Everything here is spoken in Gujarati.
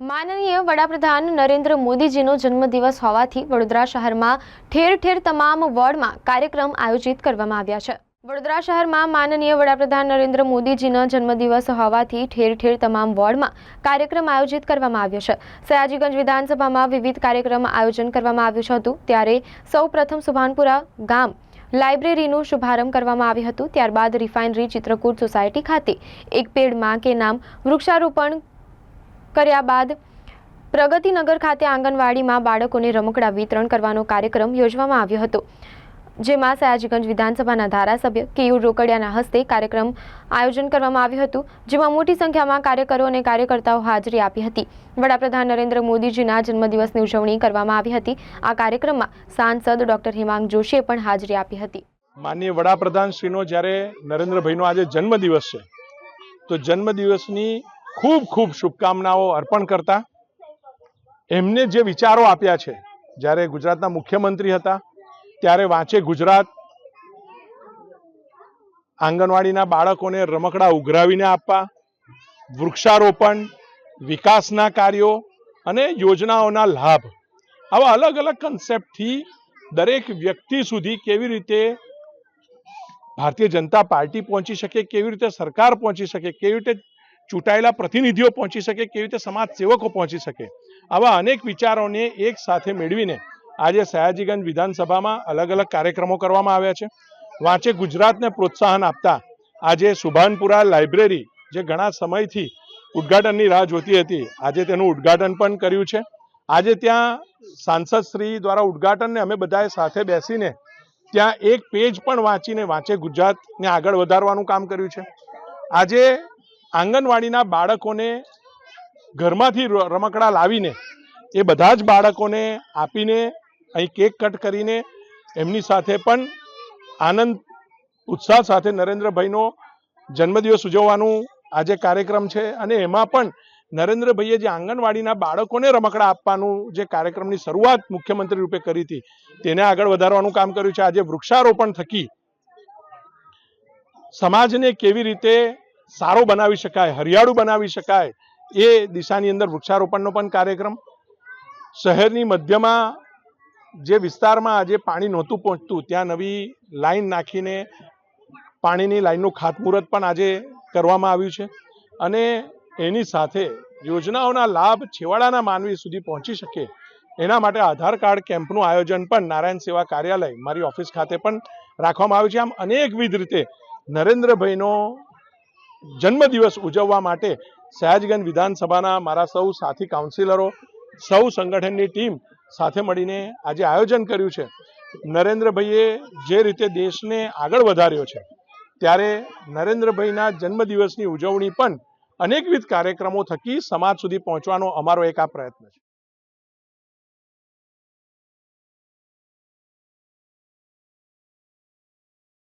માનનીય વડાપ્રધાન નરેન્દ્ર મોદીજીનો જન્મદિવસ હોવાથી વડોદરા શહેરમાં ઠેર ઠેર તમામ વોર્ડમાં કાર્યક્રમ આયોજિત કરવામાં આવ્યા છે. વડોદરા શહેરમાં માનનીય વડાપ્રધાન નરેન્દ્ર મોદીજીનો જન્મદિવસ હોવાથી ઠેર ઠેર તમામ વોર્ડમાં કાર્યક્રમ આયોજિત કરવામાં આવ્યો છે. સયાજીગંજ વિધાનસભામાં વિવિધ કાર્યક્રમ આયોજન કરવામાં આવ્યું હતું. ત્યારે સૌ પ્રથમ સુભાનપુરા ગામ લાઇબ્રેરીનું શુભારંભ કરવામાં આવ્યું હતું. ત્યારબાદ રિફાઇનરી ચિત્રકૂટ સોસાયટી ખાતે એક પેડમાં કે નામ વૃક્ષારોપણ કર્યા બાદ પ્રગતિનગર ખાતે આંગણવાડીમાં બાળકોને રમકડા વિતરણ કરવાનો કાર્યક્રમ યોજવામાં આવ્યો હતો, જેમાં સયાજીગંજ વિધાનસભાના ધારાસભ્ય કેયુર રોકડિયાના હસ્તે કાર્યક્રમ આયોજન કરવામાં આવ્યું હતું, જેમાં મોટી સંખ્યામાં કાર્યકરો અને કાર્યકર્તાઓ હાજરી આપી હતી. વડાપ્રધાન નરેન્દ્ર મોદીજીના જન્મદિવસની ઉજવણી કરવામાં આવી હતી. આ કાર્યક્રમમાં સાંસદ ડોક્ટર હિમાંગ જોશીએ પણ હાજરી આપી હતી. માનનીય વડાપ્રધાન જ્યારે નરેન્દ્રભાઈનો આજે જન્મદિવસ છે, તો જન્મદિવસની ખૂબ ખૂબ શુભકામનાઓ અર્પણ કરતા. એમને જે વિચારો આપ્યા છે, જ્યારે ગુજરાતના મુખ્યમંત્રી હતા, ત્યારે વાંચે ગુજરાત. આંગણવાડીના બાળકોને રમકડા ઉઘરાવીને આપવા, વૃક્ષારોપણ, વિકાસના કાર્યો અને યોજનાઓના લાભ. આવા અલગ અલગ કન્સેપ્ટથી દરેક વ્યક્તિ સુધી કેવી રીતે ભારતીય જનતા પાર્ટી પહોંચી શકે, કેવી રીતે સરકાર પહોંચી શકે, કેવી રીતે ચૂંટાયેલા પ્રતિનિધિઓ પહોંચી શકે, કેવી રીતે સમાજ સેવકો પહોંચી શકે? આવા અનેક વિચારોને એક સાથે મેળવીને આજે સયાજીગંજ વિધાનસભામાં અલગ અલગ કાર્યક્રમો કરવામાં આવ્યા છે. વાંચે ગુજરાતને પ્રોત્સાહન આપતા આજે સુભાનપુરા લાઇબ્રેરી, જે ઘણા સમયથી ઉદ્ઘાટનની રાહ જોતી હતી, આજે તેનું ઉદ્ઘાટન પણ કર્યું છે. આજે ત્યાં સાંસદ શ્રી દ્વારા ઉદ્ઘાટનને અમે બધાએ સાથે બેસીને ત્યાં એક પેજ પણ વાંચીને વાંચે ગુજરાતને આગળ વધારવાનું કામ કર્યું છે. આજે આંગણવાડીના બાળકોને ઘરમાંથી રમકડા લાવીને, એ બધા જ બાળકોને આપીને, અહીં કેક કટ કરીને, એમની સાથે પણ આનંદ, ઉત્સાહ સાથે નરેન્દ્રભાઈનો જન્મદિવસ ઉજવવાનું આજે કાર્યક્રમ છે. અને એમાં પણ નરેન્દ્રભાઈએ જે આંગણવાડીના બાળકોને રમકડા આપવાનું જે કાર્યક્રમની શરૂઆત મુખ્યમંત્રી રૂપે કરી હતી, તેને આગળ વધારવાનું કામ કર્યું છે. આજે વૃક્ષારોપણ થકી સમાજને કેવી રીતે સારો બનાવી શકાય, હરિયાળું બનાવી શકાય, એ દિશાની અંદર વૃક્ષારોપણનો પણ કાર્યક્રમ. શહેરની મધ્યમાં જે વિસ્તારમાં આજે પાણી નહોતું પહોંચતું, ત્યાં નવી લાઈન નાખીને પાણીની લાઈનનું ખાતમુહૂર્ત પણ આજે કરવામાં આવ્યું છે. અને એની સાથે યોજનાઓના લાભ છેવાડાના માનવી સુધી પહોંચી શકે, એના માટે આધાર કાર્ડ કેમ્પનું આયોજન પણ નારાયણ સેવા કાર્યાલય, મારી ઓફિસ ખાતે પણ રાખવામાં આવ્યું છે. આમ અનેકવિધ રીતે નરેન્દ્રભાઈનો જન્મદિવસ ઉજવવા માટે સયાજગંજ વિધાનસભાના મારા સૌ સાથી કાઉન્સિલરો સૌ સંગઠનની ટીમ સાથે મળીને આજે આયોજન કર્યું છે. નરેન્દ્રભાઈએ જે રીતે દેશને આગળ વધાર્યો છે, ત્યારે નરેન્દ્રભાઈના જન્મદિવસની ઉજવણી પણ અનેકવિધ કાર્યક્રમો થકી સમાજ સુધી પહોંચવાનો અમારો એક આ પ્રયત્ન છે.